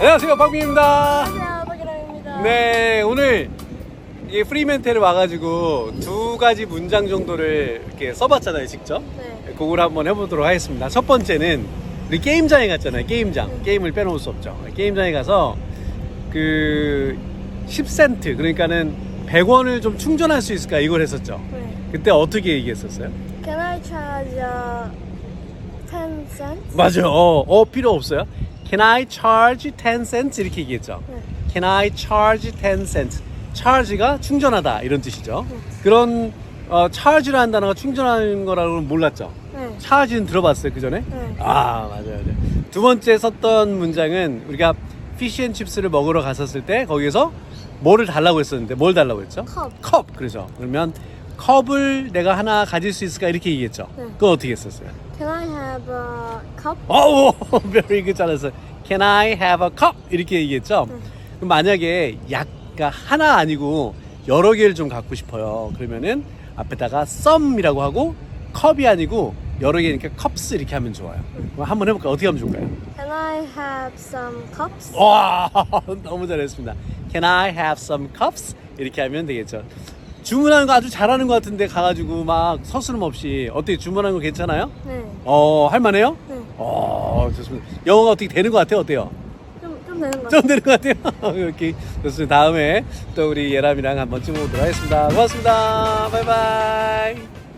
안녕하세요, 박민입니다. 안녕하세요, 박이랑입니다. 네, 오늘 이 프리멘테를 와가지고 두 가지 문장 정도를 이렇게 써봤잖아요, 직접. 네. 그걸 한번 해보도록 하겠습니다. 첫 번째는 우리 게임장에 갔잖아요, 게임장. 게임을 빼놓을 수 없죠. 게임장에 가서 그 10센트, 그러니까는 100원을 좀 충전할 수 있을까 이걸 했었죠. 네. 그때 어떻게 얘기했었어요? Can I charge uh, 10 cents? 맞아요. 어, 어, 필요 없어요. Can I charge 10 cents? 이렇게 얘기했죠. 네. Can I charge 10 cents? charge가 충전하다 이런 뜻이죠. 그런 어, charge를 한다는 거 충전하는 거라고는 몰랐죠. 네. charge는 들어봤어요 그 전에? 네. 아 맞아요, 맞아요. 두 번째 썼던 문장은 우리가 피시앤칩스를 먹으러 갔었을 때 거기서 뭐를 달라고 했었는데 뭘 달라고 했죠? 컵. 컵. 그래서 그러면 컵을 내가 하나 가질 수 있을까 이렇게 얘기했죠. 네. 그거 어떻게 했었어요? Can I have a cup? 오, very good 잘했어요. Can I have a cup? 이렇게 얘기했죠. 네. 그럼 만약에 약가 하나 아니고 여러 개를 좀 갖고 싶어요. 그러면은 앞에다가 some이라고 하고 컵이 아니고 여러 개니까 cups 이렇게 하면 좋아요. 그럼 한번 해볼까요? 어떻게 하면 좋을까요? Can I have some cups? 와, 너무 잘했습니다. Can I have some cups? 이렇게 하면 되겠죠. 주문하는 거 아주 잘하는 것 같은데 가가지고 막 서스름 없이 어떻게 주문하는 거 괜찮아요? 네. 어, 할만해요? 네. 어, 좋습니다. 영어가 어떻게 되는 것 같아요? 어때요? 좀, 좀 되는 것좀 같아요. 되는 것 같아요. 이렇게 좋습니다. 다음에 또 우리 예람이랑 한번 찍어보도록 하겠습니다. 고맙습니다. 바이바이.